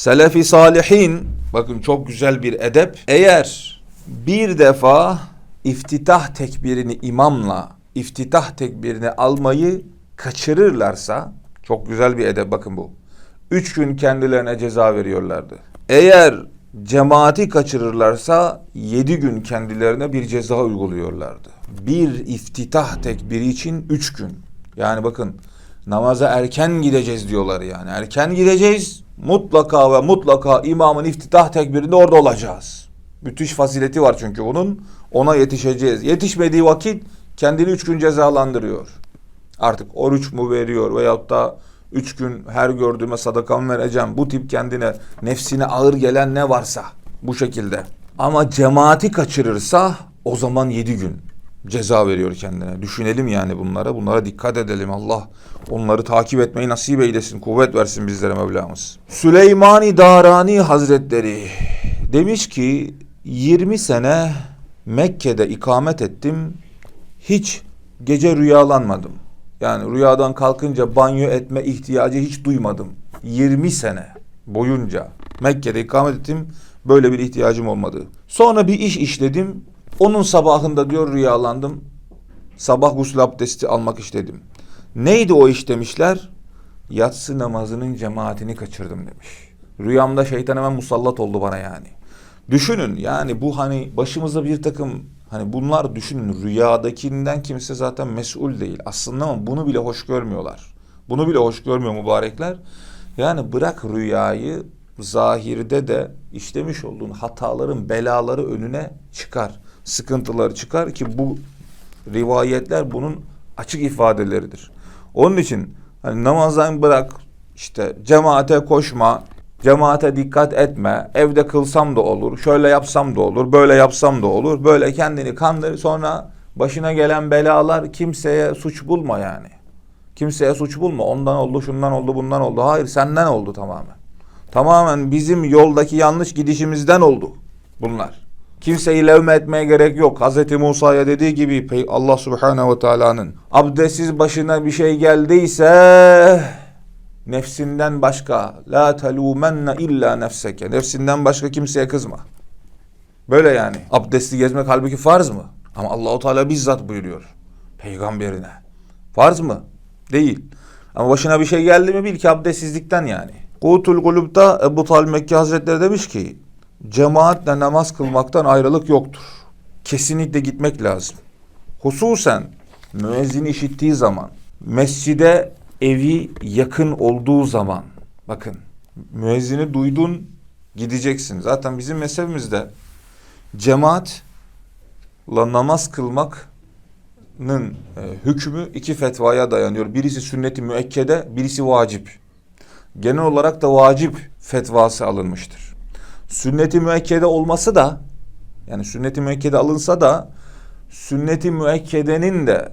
Selefi salihin bakın çok güzel bir edep. Eğer bir defa iftitah tekbirini imamla iftitah tekbirini almayı kaçırırlarsa çok güzel bir edep bakın bu. Üç gün kendilerine ceza veriyorlardı. Eğer cemaati kaçırırlarsa yedi gün kendilerine bir ceza uyguluyorlardı. Bir iftitah tekbiri için üç gün. Yani bakın namaza erken gideceğiz diyorlar yani. Erken gideceğiz. Mutlaka ve mutlaka imamın iftitah tekbirinde orada olacağız. Müthiş fazileti var çünkü bunun. Ona yetişeceğiz. Yetişmediği vakit kendini üç gün cezalandırıyor. Artık oruç mu veriyor veyahut da üç gün her gördüğüme sadakamı vereceğim. Bu tip kendine nefsine ağır gelen ne varsa bu şekilde. Ama cemaati kaçırırsa o zaman yedi gün ceza veriyor kendine. Düşünelim yani bunlara. Bunlara dikkat edelim. Allah onları takip etmeyi nasip eylesin. Kuvvet versin bizlere Mevlamız. Süleymani Darani Hazretleri demiş ki 20 sene Mekke'de ikamet ettim. Hiç gece rüyalanmadım. Yani rüyadan kalkınca banyo etme ihtiyacı hiç duymadım. 20 sene boyunca Mekke'de ikamet ettim. Böyle bir ihtiyacım olmadı. Sonra bir iş işledim. Onun sabahında diyor rüyalandım. Sabah gusül abdesti almak istedim. Neydi o iş demişler? Yatsı namazının cemaatini kaçırdım demiş. Rüyamda şeytan hemen musallat oldu bana yani. Düşünün yani bu hani başımıza bir takım hani bunlar düşünün rüyadakinden kimse zaten mesul değil. Aslında ama bunu bile hoş görmüyorlar. Bunu bile hoş görmüyor mübarekler. Yani bırak rüyayı zahirde de işlemiş olduğun hataların belaları önüne çıkar. Sıkıntıları çıkar ki bu rivayetler bunun açık ifadeleridir. Onun için hani namazdan bırak işte cemaate koşma, cemaate dikkat etme, evde kılsam da olur, şöyle yapsam da olur, böyle yapsam da olur. Böyle kendini kandır sonra başına gelen belalar kimseye suç bulma yani. Kimseye suç bulma. Ondan oldu, şundan oldu, bundan oldu. Hayır senden oldu tamamen. Tamamen bizim yoldaki yanlış gidişimizden oldu bunlar. Kimseyi levme etmeye gerek yok. Hz. Musa'ya dediği gibi Allah Subhanahu ve Teala'nın abdestsiz başına bir şey geldiyse nefsinden başka la telumenne illa nefseke. Nefsinden başka kimseye kızma. Böyle yani. Abdestli gezmek halbuki farz mı? Ama Allahu Teala bizzat buyuruyor peygamberine. Farz mı? Değil. Ama başına bir şey geldi mi bil ki abdestsizlikten yani. Kutul Kulub'da Ebu Talib Mekke Hazretleri demiş ki cemaatle namaz kılmaktan ayrılık yoktur. Kesinlikle gitmek lazım. Hususen müezzin işittiği zaman, mescide evi yakın olduğu zaman, bakın müezzini duydun gideceksin. Zaten bizim mezhebimizde cemaatla namaz kılmak'nın e, hükmü iki fetvaya dayanıyor. Birisi sünnet-i müekkede, birisi vacip. Genel olarak da vacip fetvası alınmıştır. Sünnet-i müekkede olması da yani sünnet-i müekkede alınsa da sünnet-i müekkedenin de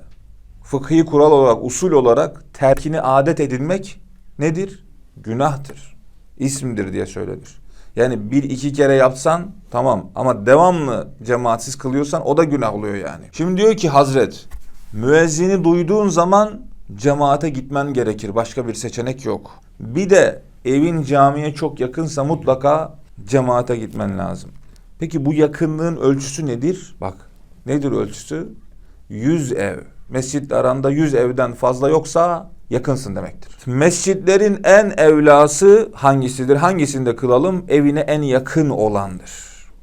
fıkhi kural olarak, usul olarak terkini adet edinmek nedir? Günahtır. İsmdir diye söylenir. Yani bir iki kere yapsan tamam ama devamlı cemaatsiz kılıyorsan o da günah oluyor yani. Şimdi diyor ki Hazret müezzini duyduğun zaman cemaate gitmen gerekir. Başka bir seçenek yok. Bir de evin camiye çok yakınsa mutlaka cemaate gitmen lazım. Peki bu yakınlığın ölçüsü nedir? Bak nedir ölçüsü? 100 ev. Mescitle aranda 100 evden fazla yoksa yakınsın demektir. Mescitlerin en evlası hangisidir? Hangisinde kılalım? Evine en yakın olandır.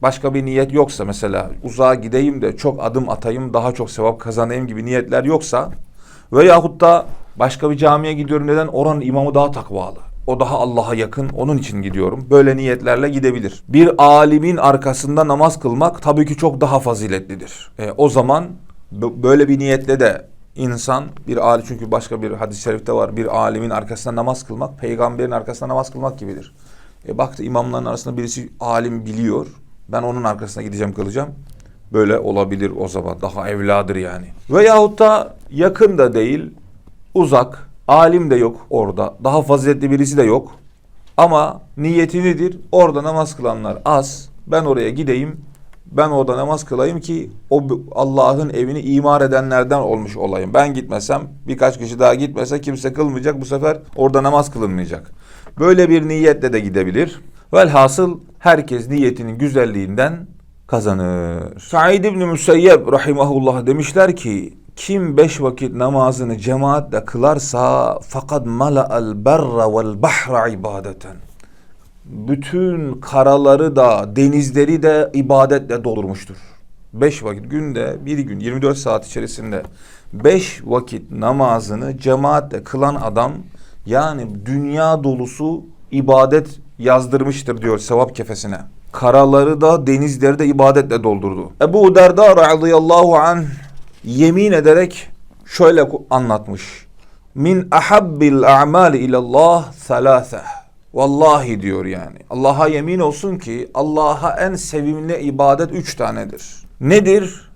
Başka bir niyet yoksa mesela uzağa gideyim de çok adım atayım daha çok sevap kazanayım gibi niyetler yoksa veyahut da başka bir camiye gidiyorum neden? Oranın imamı daha takvalı. O daha Allah'a yakın onun için gidiyorum. Böyle niyetlerle gidebilir. Bir alimin arkasında namaz kılmak tabii ki çok daha faziletlidir. E, o zaman böyle bir niyetle de insan bir alim çünkü başka bir hadis-i şerifte var. Bir alimin arkasında namaz kılmak peygamberin arkasında namaz kılmak gibidir. E baktı imamların arasında birisi alim biliyor. Ben onun arkasına gideceğim kılacağım. Böyle olabilir o zaman. Daha evladır yani. Veyahut da yakın da değil, uzak, alim de yok orada. Daha faziletli birisi de yok. Ama niyeti nedir? Orada namaz kılanlar az. Ben oraya gideyim. Ben orada namaz kılayım ki o Allah'ın evini imar edenlerden olmuş olayım. Ben gitmesem birkaç kişi daha gitmese kimse kılmayacak. Bu sefer orada namaz kılınmayacak. Böyle bir niyetle de gidebilir. Velhasıl herkes niyetinin güzelliğinden kazanır. Said İbni Müseyyep rahimahullah demişler ki kim beş vakit namazını cemaatle kılarsa fakat mala'al berra vel bahra ibadeten. Bütün karaları da denizleri de ibadetle doldurmuştur. Beş vakit günde bir gün 24 saat içerisinde beş vakit namazını cemaatle kılan adam yani dünya dolusu ibadet yazdırmıştır diyor sevap kefesine. Karaları da denizleri de ibadetle doldurdu. Ebu Derda radıyallahu anh yemin ederek şöyle anlatmış. Min ahabbil a'mali ilallah thalâtheh. Vallahi diyor yani. Allah'a yemin olsun ki Allah'a en sevimli ibadet üç tanedir. Nedir?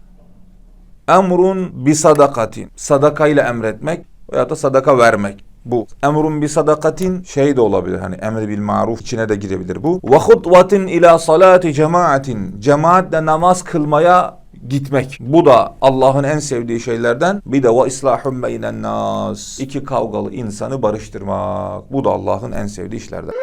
Emrun bi sadakatin. Sadakayla emretmek veya da sadaka vermek. Bu. Emrun bi sadakatin şey de olabilir. Hani emri bil maruf içine de girebilir bu. Ve hutvatin ila salati cemaatin. Cemaatle namaz kılmaya gitmek. Bu da Allah'ın en sevdiği şeylerden. Bir de ve islahun beynen nas. İki kavgalı insanı barıştırmak. Bu da Allah'ın en sevdiği işlerden.